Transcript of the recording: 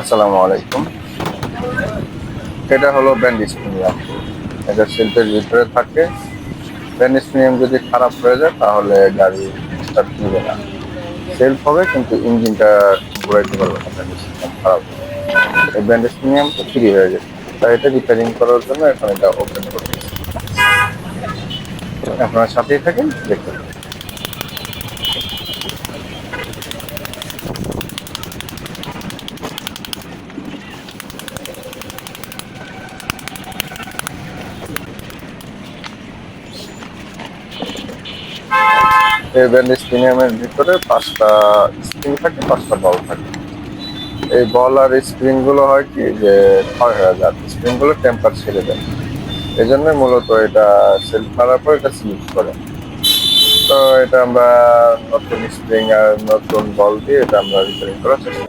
আসসালামু আলাইকুম। এটা হলো ব্যান্ডিজ প্রিমিয়াম। এটা শিল্পের ভিতরে থাকে। ব্যান্ডিজ প্রিমিয়াম যদি খারাপ হয়ে যায়, তাহলে গাড়ি স্টার্ট নিবে না। সেলফ হবে, কিন্তু ইঞ্জিনটা ঘুরাইতে পারবে না প্রিমিয়াম খারাপ এই ব্যান্ডিজ প্রিমিয়াম তো ফ্রি হয়ে গেছে। তাই এটা রিপেয়ারিং করার জন্য এখন এটা ওপেন করতেছি। আপনার সাথেই থাকেন, দেখতে থাকুন। এই ভিতরে পাঁচটা স্প্রিং থাকে, পাঁচটা বল থাকে এই বল আর স্প্রিংগুলো হয় কি যে ক্ষয় হয়ে যায় স্প্রিংগুলো টেম্পার ছেড়ে দেয় এই জন্য মূলত এটা সেলফ মারার পর এটা স্লিপ করে তো এটা আমরা নতুন স্প্রিং আর নতুন বল দিয়ে এটা আমরা রিপেয়ারিং করার চেষ্টা।